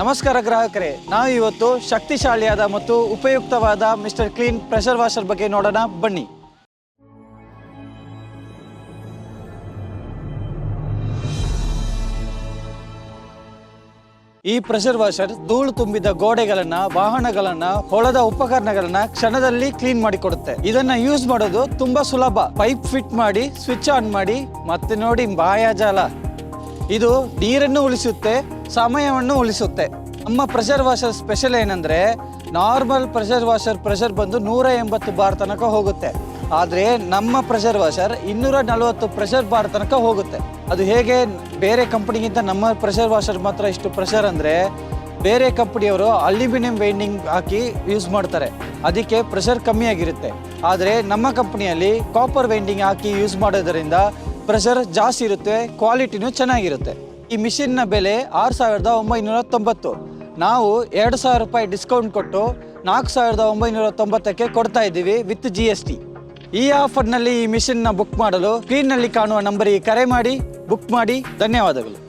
ನಮಸ್ಕಾರ ಗ್ರಾಹಕರೇ, ನಾವು ಇವತ್ತು ಶಕ್ತಿಶಾಲಿಯಾದ ಮತ್ತು ಉಪಯುಕ್ತವಾದ ಮಿಸ್ಟರ್ ಕ್ಲೀನ್ ಪ್ರೆಷರ್ ವಾಷರ್ ಬಗ್ಗೆ ನೋಡೋಣ, ಬನ್ನಿ. ಈ ಪ್ರೆಷರ್ ವಾಷರ್ ಧೂಳು ತುಂಬಿದ ಗೋಡೆಗಳನ್ನ, ವಾಹನಗಳನ್ನ ಹೊಳದ ಉಪಕರಣಗಳನ್ನ ಕ್ಷಣದಲ್ಲಿ ಕ್ಲೀನ್ ಮಾಡಿ ಕೊಡುತ್ತೆ ಇದನ್ನ ಯೂಸ್ ಮಾಡೋದು ತುಂಬಾ ಸುಲಭ. ಪೈಪ್ ಫಿಟ್ ಮಾಡಿ, ಸ್ವಿಚ್ ಆನ್ ಮಾಡಿ, ಮತ್ತೆ ನೋಡಿ ಮಾಯಾಜಾಲ ಇದು ನೀರನ್ನು ಉಳಿಸುತ್ತೆ ಸಮಯವನ್ನು ಉಳಿಸುತ್ತೆ. ನಮ್ಮ ಪ್ರೆಷರ್ ವಾಷರ್ ಸ್ಪೆಷಲ್ ಏನಂದ್ರೆ ನಾರ್ಮಲ್ ಪ್ರೆಷರ್ ವಾಷರ್ ಪ್ರೆಷರ್ ಬಂದು ನೂರ ಎಂಬತ್ತು ಬಾರ್ ತನಕ ಹೋಗುತ್ತೆ. ಆದರೆ ನಮ್ಮ ಪ್ರೆಷರ್ ವಾಷರ್ ಇನ್ನೂರ ನಲವತ್ತು ಪ್ರೆಷರ್ ಬಾರ್ ತನಕ ಹೋಗುತ್ತೆ. ಅದು ಹೇಗೆ? ಬೇರೆ ಕಂಪನಿಗಿಂತ ನಮ್ಮ ಪ್ರೆಷರ್ ವಾಷರ್ ಮಾತ್ರ ಇಷ್ಟು ಪ್ರೆಷರ್ ಅಂದರೆ, ಬೇರೆ ಕಂಪನಿಯವರು ಅಲ್ಯೂಮಿನಿಯಂ ವೈಂಡಿಂಗ್ ಹಾಕಿ ಯೂಸ್ ಮಾಡ್ತಾರೆ. ಅದಕ್ಕೆ ಪ್ರೆಷರ್ ಕಮ್ಮಿ ಆಗಿರುತ್ತೆ. ಆದರೆ ನಮ್ಮ ಕಂಪನಿಯಲ್ಲಿ ಕಾಪರ್ ವೈಂಡಿಂಗ್ ಹಾಕಿ ಯೂಸ್ ಮಾಡೋದರಿಂದ ಪ್ರೆಷರ್ ಜಾಸ್ತಿ ಇರುತ್ತೆ ಕ್ವಾಲಿಟಿನೂ ಚೆನ್ನಾಗಿರುತ್ತೆ. ಈ ಮಿಷಿನ್ನ ಬೆಲೆ ಆರು ಸಾವಿರದ ಒಂಬೈನೂರ ತೊಂಬತ್ತು. ನಾವು ಎರಡು ಸಾವಿರ ರೂಪಾಯಿ ಡಿಸ್ಕೌಂಟ್ ಕೊಟ್ಟು ನಾಲ್ಕು ಸಾವಿರದ ಒಂಬೈನೂರ ತೊಂಬತ್ತಕ್ಕೆ ಕೊಡ್ತಾ ಇದ್ದೀವಿ ವಿತ್ ಜಿ ಎಸ್ ಟಿ ಈ ಆಫರ್ನಲ್ಲಿ ಈ ಮಿಷಿನ್ನ ಬುಕ್ ಮಾಡಲು ಸ್ಕ್ರೀನ್ನಲ್ಲಿ ಕಾಣುವ ನಂಬರಿಗೆ ಕರೆ ಮಾಡಿ, ಬುಕ್ ಮಾಡಿ. ಧನ್ಯವಾದಗಳು.